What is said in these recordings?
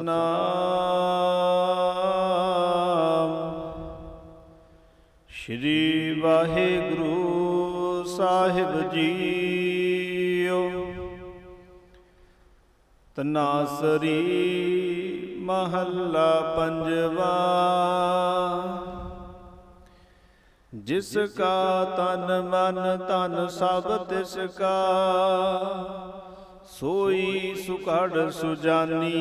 ਸਤਨਾਮ ਸ਼੍ਰੀ ਵਾਹਿਗੁਰੂ ਸਾਹਿਬ ਜੀਓ। ਤਨਾਸਰੀ ਮਹੱਲਾ ਪੰਜਵਾ। ਜਿਸ ਕਾ ਤਨ ਮਨ ਧਨ ਸਭ ਤਿਸ ਕਾ। ਸੋਈ ਸੁਕੜ ਸੁਜਾਨੀ।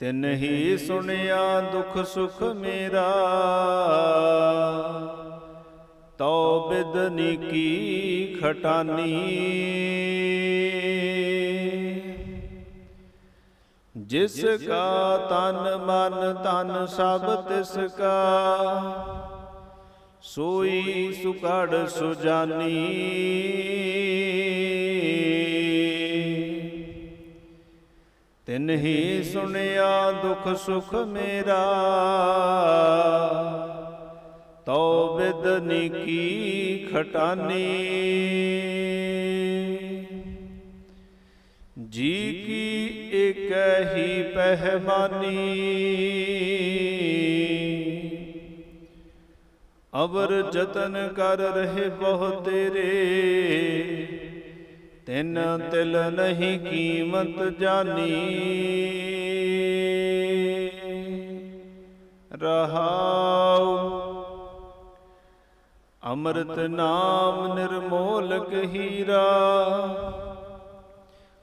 ਤਿਨ ਹੀ ਸੁਣਿਆ ਦੁਖ ਸੁਖ ਮੇਰਾ। ਤੋ ਬਿਦਨੀ ਕੀ ਖਟਾਨੀ। ਜਿਸ ਕਾ ਤਨ ਮਨ ਤਨ ਸਭ ਤਿਸ ਕਾ। ਸੋਈ ਸੁਕੜ ਸੁਜਾਨੀ। ਤਿਨ ਹੀ ਸੁਣਿਆ ਦੁਖ ਸੁਖ ਮੇਰਾ ਤੋ ਬਿਦਨੀ ਨਿਕੀ ਖਟਾਨੀ। ਜੀ ਕੀ ਇਕ ਹੀ ਪਹਿਮਾਨੀ ਅਵਰ ਜਤਨ ਕਰ ਰਹੇ ਬਹੁ ਤੇਰੇ। ਤਿੰਨ ਤਿਲ ਨਹੀਂ ਕੀਮਤ ਜਾਨੀ। ਰਹਾਉ। ਅੰਮ੍ਰਿਤ ਨਾਮ ਨਿਰਮੋਲਕ ਹੀਰਾ।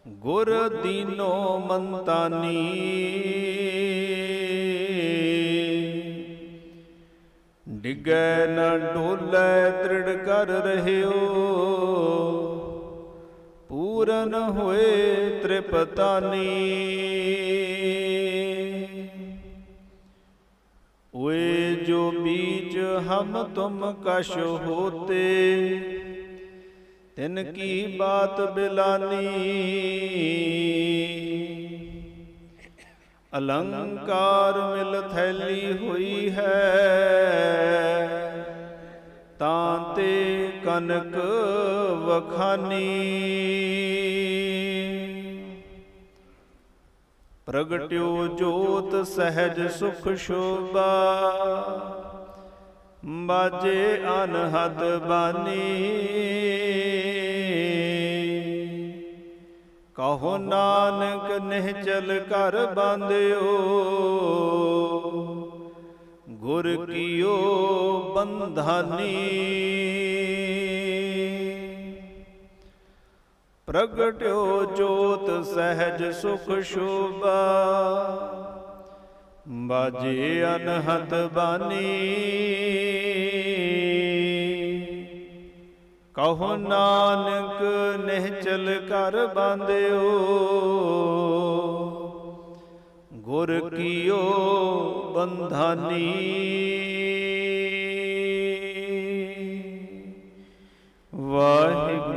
ਗੁਰ ਦੀਨੋ ਮੰਤਾਨੀ। ਡਿਗੈ ਨਾ ਢੋਲੇ ਤ੍ਰਿੜ ਕਰ ਰਹਿਓ। ਪੂਰਨ ਹੋਏ ਤ੍ਰਿਪਤਾਨੀ। ਓਏ ਜੋ ਬੀਚ ਹਮ ਤੁਮ ਕਸ਼ ਹੋਤੇ, ਤਿਨ ਕੀ ਬਾਤ ਬਿਲਾਨੀ। ਅਲੰਕਾਰ ਮਿਲ ਥੈਲੀ ਹੋਈ ਹੈ ਕਨਕ ਵਖਾਨੀ। ਪ੍ਰਗਟਿਓ ਜੋਤ ਸਹਿਜ ਸੁਖ ਸ਼ੋਭਾ। ਬਾਜੇ ਅਨਹਦ ਬਾਨੀ। ਕਹੋ ਨਾਨਕ ਨਿਹਚਲ ਕਰ ਬੰਦਿਓ ਗੁਰ ਕੀਓ ਬੰਧਾਨੀ। ਪ੍ਰਗਟਿਓ ਜੋਤ ਸਹਿਜ ਸੁਖ ਸ਼ੋਭਾ। ਬਾਜੇ ਅਨਹਦ ਬਾਨੀ। ਕਹੋ ਨਾਨਕ ਨਿਹਚਲ ਕਰ ਬੰਦਿਓ ਗੁਰ ਕੀਓ ਬੰਧਾਨੀ।